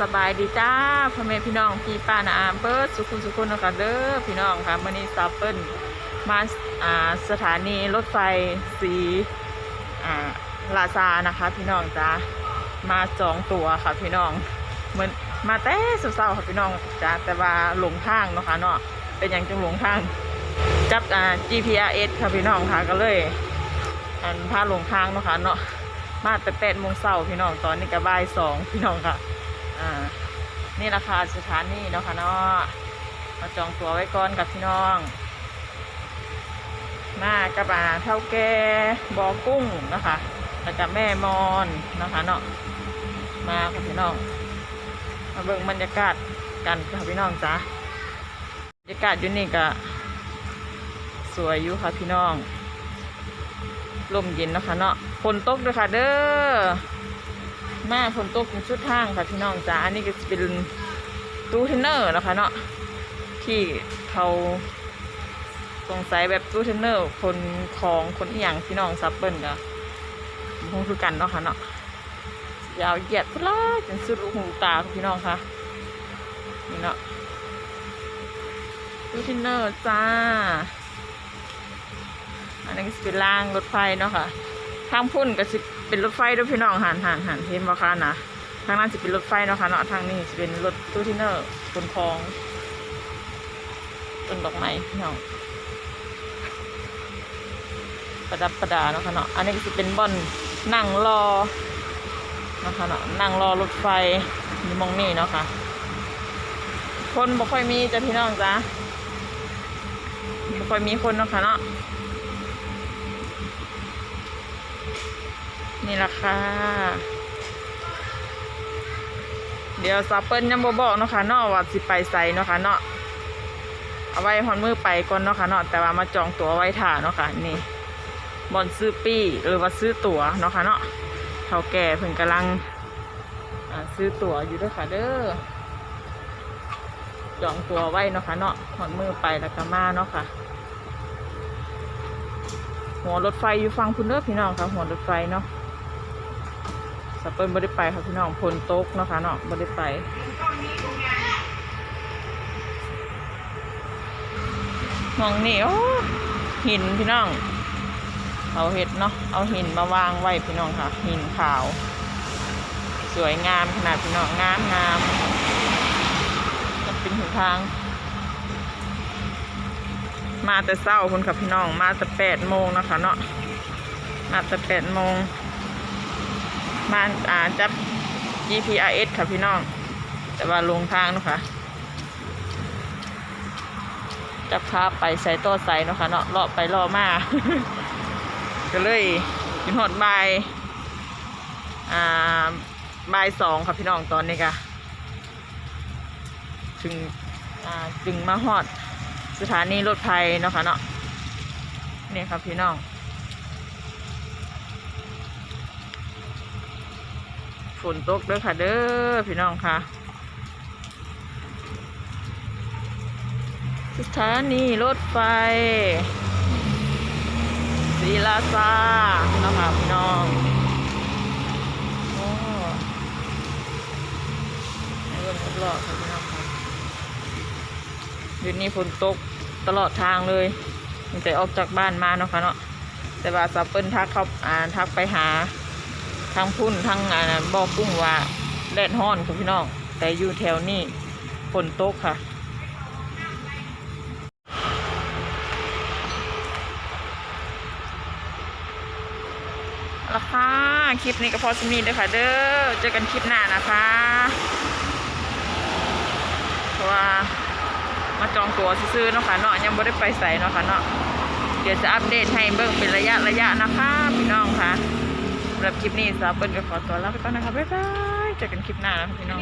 สบายดีจ้าพ่อแม่พี่น้องพี่ป้านาอามเบิร์ดสุขุมสุขุนนะคะเด้อพี่น้องค่ะมื่อนี้ซาเปิลมาอ่าสถานีรถไฟสีอ่าลาซานะคะ พี่น้องจ้ามาจองตั๋วค่ะพี่น้องเหมือนมาแต่เศร้าๆค่ะพี่น้องจ้าแต่ว่าหลงทางเนาะค่ะเนาะเป็นอย่างจังหลงทางจับอ่า GPRS ค่ะพี่น้องค่ะก็เลยอันพาหลงทางเนาะค่ะเนาะมาแต่แปดโมงเช้าพี่น้องตอนนี้ก็บ่ายสองพี่น้องค่ะ อ่า นี่ราคาสถานีเนาะค่ะเนาะมาจองตั๋วไว้ก่อนกับพี่น้อง มากับาเท่าแก่บอกุ้งนะคะแล้วกับแม่มอนนะคะเนาะ มาค่ะพี่น้อง มาเบิ่งบรรยากาศกันค่ะพี่น้องจ้าบรรยากาศอยู่นี่ก็สวยอยู่ค่ะพี่น้อง ลมเย็นนะคะเนาะฝนตกด้วยค่ะเด้อ มาฝนตกเป็นชุดทางค่ะพี่น้องจ้าอันนี้ก็จะเป็นตู้เทนเนอร์นะคะเนาะที่เขาสงสัยแบบตู้เทนเนอร์คนของคนอีหยังพี่น้องซับเบิ้ลก็คงคือกันเนาะค่ะเนาะยาวเหยียดพุล่าจนสุดลูหูตาค่ะพี่น้องค่ะนี่เนาะตู้เทนเนอร์จ้าอันนี้ก็เป็นรางรถไฟเนาะค่ะทางพุ่นก็สิ เป็นรถไฟด้วยพี่น้องหันหันหันเห็นบ่คะนะทางนั้นสิเป็นรถไฟเนาะค่ะเนาะทางนี้สิเป็นรถตู้ทินเนอร์บนคลองต้นดอกไม้พี่น้องประดับประดาเนาะค่ะเนาะอันนี้ก็สิเป็นบ่อนนั่งรอเนาะค่ะเนาะนั่งรอรถไฟมีมองนี่เนาะค่ะ คนบ่ค่อยมีจ้ะพี่น้องจ้ะบ่ค่อยมีคนเนาะค่ะเนาะ นี่แหละค่ะ เดี๋ยวซาเปิลยังบบอกเนาะค่ะเนาะว่าสิไปใส่เนาะค่ะเนาะเอาไว้ฮอนมือไปก่อนเนาะค่ะเนาะแต่ว่ามาจองตั๋วไว้ถ่าเนาะค่ะนี่บอลซื้อปี้หรือว่าซื้อตั๋วเนาะค่ะเนาะเท่าแก่เพิ่งกำลังซื้อตั๋วอยู่ด้วยค่ะเด้อจองตั๋วไว้เนาะค่ะเนาะฮอนมือไปแล้วก็มาเนาะค่ะ หัวรถไฟอยู่ฟังพุ่นเด้อพี่น้องค่ะหัวรถไฟเนาะ สเปิลบ่ได้ไปค่ะพี่น้องพลโต๊กนะคะเนาะบ่ได้ไปมองนี่โอ้หินพี่น้องเขาเห็ดเนาะเอาหินมาวางไว้พี่น้องค่ะ หินขาว สวยงามขนาดพี่น้องงามงามมันเป็นหนทาง มาแต่เศร้าคุณค่ะพี่น้องมาแต่แปดโมงนะคะเนาะมาแต่แปดโมง มาอ่าจับ GPRS ค่ะพี่น้อง แต่ว่าลงทางนะคะจับภาพไปใส่ต่อใส่เนาะคะเนาะเลาะไปเลาะมาก็เลยกินหอดบายอ่าบายสองค่ะพี่น้องตอนนี้ค่ะถึงอ่าจึงมาหอดสถานีรถไฟเนาะค่ะเนาะนี่ครับพี่น้อง ฝนตกเด้อค่ะเด้อพี่น้องค่ะ สถานีรถไฟศรีราชาเนาะค่ะพี่น้องโอ้เบิ่งรอบค่ะพี่น้องค่ะเดี๋ยวนี้ฝนตกตลอดทางเลยตั้งแต่ออกจากบ้านมาเนาะค่ะเนาะแต่ว่าซับเปิลทักเขาอ่าทักไปหา ทางพุ่นทางบ่อกุ้งว่าแดดฮ้อนค่ะพี่น้อง แต่อยู่แถวนี้ฝนตกค่ะราคาคลิปนี้ก็พอสำนีเด้อค่ะ เด้อ เจอกันคลิปหน้านะคะเพราะว่ามาจองตั๋วซื้อเนาะค่ะเนาะยังไม่ได้ไปใส่เนาะค่ะเนาะเดี๋ยวจะอัปเดตให้เบิ่งเป็นระยะระยะนะคะ พี่น้องค่ะำหรับคลิปนี้สาวเปิ้ลก็ขอตัวลาไปก่อนนะคะบ๊ายบายเจอกันคลิปหน้านะคะพี่น้อง